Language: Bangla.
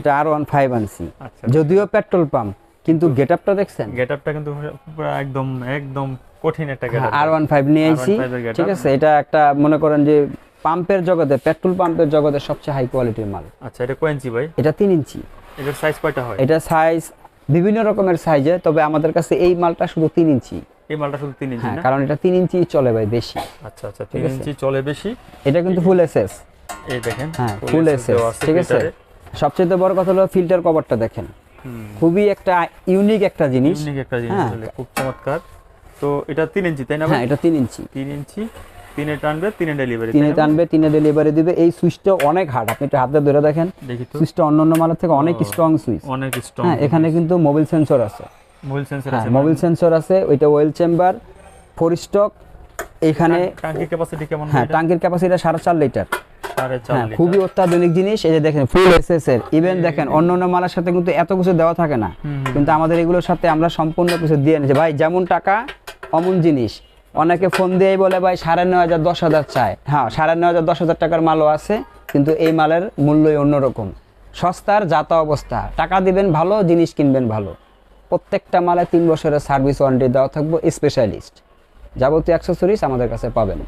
এটা আর ওয়ান ফাইভ আনছি। আচ্ছা। যদিও পেট্রোল পাম্প কিন্তু গেট আপটা দেখছেন? গেট আপটা কিন্তু একদম একদম কঠিন একটা গেট আর ওয়ান ফাইভ নিয়ে আইছি। R15 এর getup। ঠিক আছে এটা একটা মনে করেন যে পাম্পের জগতে পেট্রোল পাম্পের জগতে সবচেয়ে হাই কোয়ালিটির মাল। আচ্ছা এটা কয় ইঞ্চি ভাই? এটা তিন ইঞ্চি এটার সাইজ কয়টা হয়? এটা সাইজ বিভিন্ন রকমের সাইজে তবে আমাদের কাছে এই মালটা শুধু তিন ইঞ্চি এই মালটা শুধু তিন ইঞ্চি হ্যাঁ না? কারণ এটা তিন ইঞ্চি চলে ভাই বেশি। আচ্ছা আচ্ছা তিন আছে। ইঞ্চি চলে বেশি। এটা কিন্তু ফুল এসএস এই দেখেন হ্যাঁ ফুল এসএস ঠিক আছে। সবচেয়ে বড় কথা হলো ফিল্টার কভারটা দেখেন। খুবই একটা ইউনিক একটা জিনিস। Unique একটা জিনিস হ্যাঁ। খুব চমৎকার। তো এটা তিন ইঞ্চি তাই না হ্যাঁ এটা তিন ইঞ্চি তিন ইঞ্চি তিনে টানবে তিনে ডেলিভারি তিনে টানবে তিনে ডেলিভারি দিবে। এই সুইচটা অনেক হার্ড আপনি একটু হাতে ধরে দেখেন। দেখি তো। সুইচটা অন্য অন্য মালের থেকে অনেক। স্ট্রং সুইচ অনেক স্ট্রং হ্যাঁ এখানে কিন্তু মোবাইল সেন্সর আছে। মোবাইল সেন্সর হ্যাঁ আছে মোবাইল সেন্সর আছে ওইটা ওয়েল চেম্বার ফোর স্টক এখানে টাঙ্কি ক্যাপাসিটি কেমন হ্যাঁ টাঙ্কির ক্যাপাসিটি সাড়ে চার লিটার হ্যাঁ। খুবই অত্যাধুনিক জিনিস। এই যে দেখেন ফুল এসএস এর ইভেন দেখেন অন্য অন্য মালের সাথে কিন্তু এত কিছু দেওয়া থাকে না। কিন্তু আমাদের এগুলোর সাথে আমরা সম্পূর্ণ কিছু দিয়ে নিয়েছি ভাই যেমন টাকা অমন জিনিস। অনেকে ফোন দিয়েই বলে ভাই সাড়ে নয় হাজার দশ হাজার চায় হ্যাঁ সাড়ে নয় হাজার দশ হাজার টাকার মালও আছে কিন্তু এই মালের মূল্যই অন্যরকম। সস্তার যাতা অবস্থা। টাকা দিবেন ভালো জিনিস কিনবেন ভালো। প্রত্যেকটা মালে তিন বছরের সার্ভিস ওয়ারেন্টি দেওয়া থাকব স্পেশালিস্ট যাবতীয় অ্যাক্সেসরিজ আমাদের কাছে পাবেন।